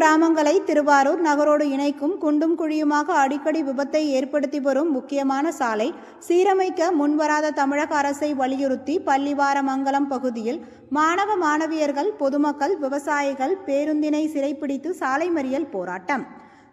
கிராமங்களை திருவாரூர் நகரோடு இணைக்கும் குண்டும் குழியுமாக அடிக்கடி விபத்தை ஏற்படுத்தி வரும் முக்கியமான சாலை சீரமைக்க முன்வராத தமிழக அரசை வலியுறுத்தி பள்ளிவாரமங்கலம் பகுதியில் மாணவ மாணவியர்கள் பொதுமக்கள் விவசாயிகள் பேருந்தினை சிறைப்பிடித்து சாலை மறியல் போராட்டம்.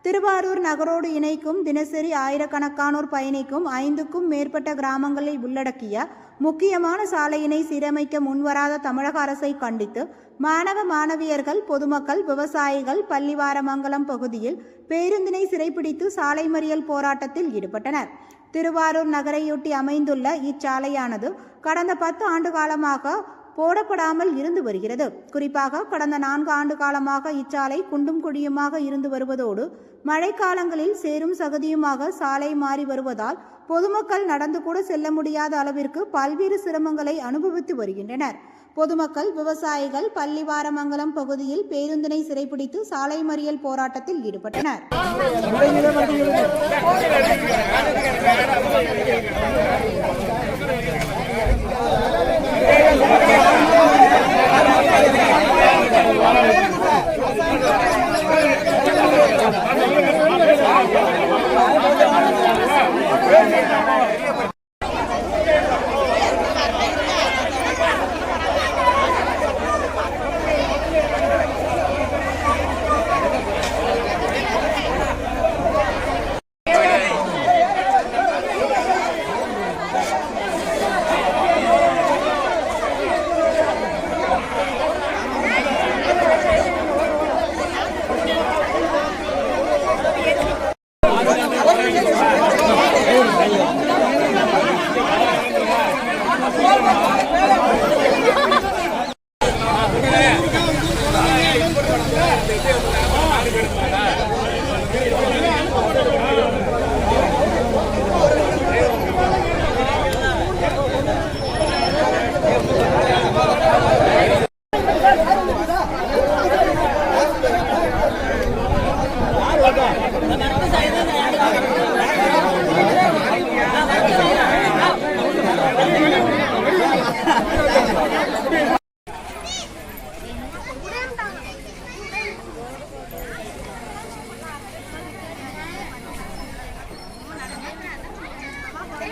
திருவாரூர் நகரோடு இணைக்கும் தினசரி ஆயிரக்கணக்கானோர் பயணிக்கும் ஐந்துக்கும் மேற்பட்ட கிராமங்களை உள்ளடக்கிய முக்கியமான சாலையினை சீரமைக்க முன்வராத தமிழக அரசை கண்டித்து மாணவ மாணவியர்கள் பொதுமக்கள் விவசாயிகள் பள்ளிவாரமங்கலம் பகுதியில் பேருந்தினை சிறைப்பிடித்து சாலை மறியல் போராட்டத்தில் ஈடுபட்டனர். திருவாரூர் நகரையொட்டி அமைந்துள்ள இச்சாலையானது கடந்த பத்து ஆண்டு காலமாக போடப்படாமல் இருந்து வருகிறது. குறிப்பாக கடந்த நான்கு ஆண்டு காலமாக இச்சாலை குண்டும் குழியுமாக இருந்து வருவதோடு மழைக்காலங்களில் சேரும் சகதியுமாக சாலை மாறி வருவதால் பொதுமக்கள் நடந்து கூட செல்ல முடியாத அளவிற்கு பல்வேறு சிரமங்களை அனுபவித்து வருகின்றனர். பொதுமக்கள் விவசாயிகள் பள்ளிவாரமங்கலம் பகுதியில் பேருந்தினை சிறைப்பிடித்து சாலை மறியல் போராட்டத்தில் ஈடுபட்டனர்.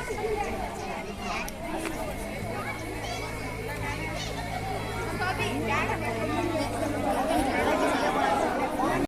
Thank you.